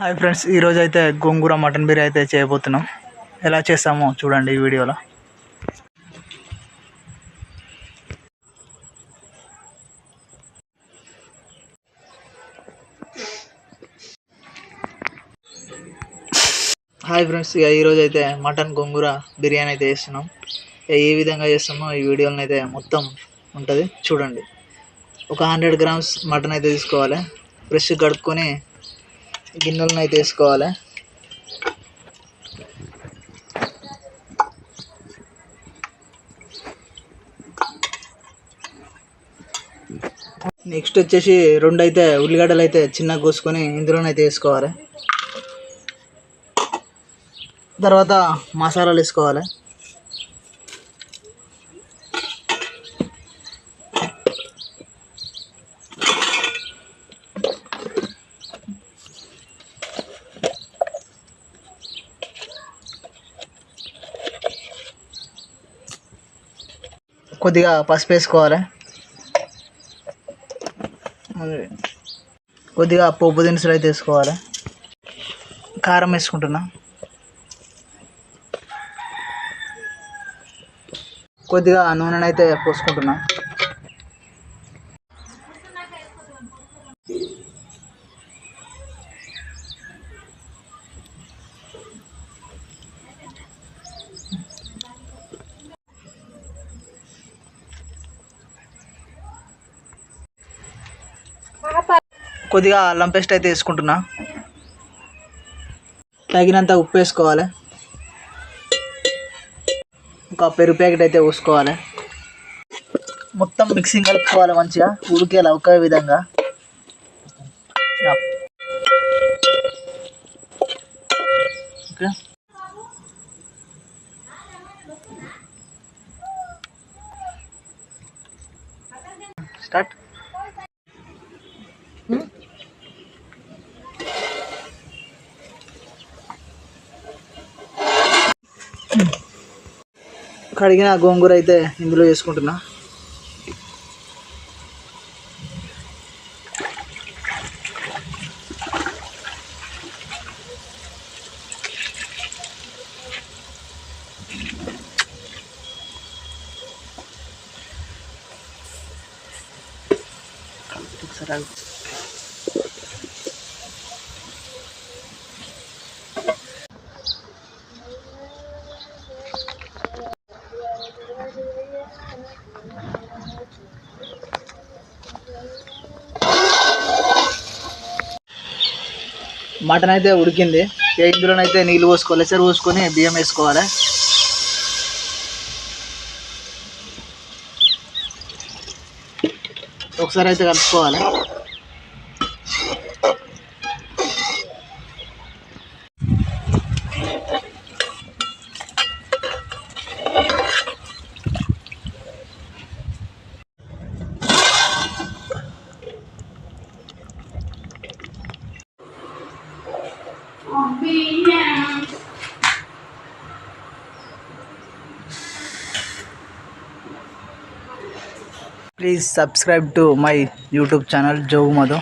Hi friends ఈరోజు అయితే గోంగూర mutton biryani అయితే చేయబోతున్నాం ఎలా చేస్తామో చూడండి ఈ వీడియోలో హాయ్ ఫ్రెండ్స్ ఇక ఈరోజు అయితే మటన్ గోంగూర బిర్యానీ అయితే చేస్తున్నాం ఏ విధంగా చేస్తామో ఈ వీడియోని అయితే మొత్తం ఉంటుంది చూడండి ఒక హండ్రెడ్ గ్రామ్స్ మటన్ అయితే తీసుకోవాలి ఫ్రెష్ కడుక్కొని గిన్నెలను అయితే వేసుకోవాలి నెక్స్ట్ వచ్చేసి రెండు అయితే ఉల్లిగడ్డలు అయితే చిన్నగా కోసుకొని ఇందులోనైతే వేసుకోవాలి తర్వాత మసాలాలు వేసుకోవాలి కొద్దిగా పసుపు వేసుకోవాలి కొద్దిగా పోపు దినుసులు అయితే వేసుకోవాలి కారం వేసుకుంటున్నా కొద్దిగా నూనెనైతే పోసుకుంటున్నాను కొద్దిగా అల్లం పేస్ట్ అయితే వేసుకుంటున్నా తగినంత ఉప్పు వేసుకోవాలి ఒక పెరుగు ప్యాకెట్ అయితే పోసుకోవాలి మొత్తం మిక్సింగ్ కలుపుకోవాలి మంచిగా ఉడికేలా ఒక విధంగా స్టార్ట్ కడిగిన గోంగూర అయితే ఇందులో వేసుకుంటున్నా మటన్ అయితే ఉడికింది ఇందులోనైతే నీళ్ళు పోసుకోవాలి సార్ పోసుకొని బియ్యం వేసుకోవాలి ఒకసారి అయితే కలుపుకోవాలి Please subscribe to my YouTube channel Joe Madhu.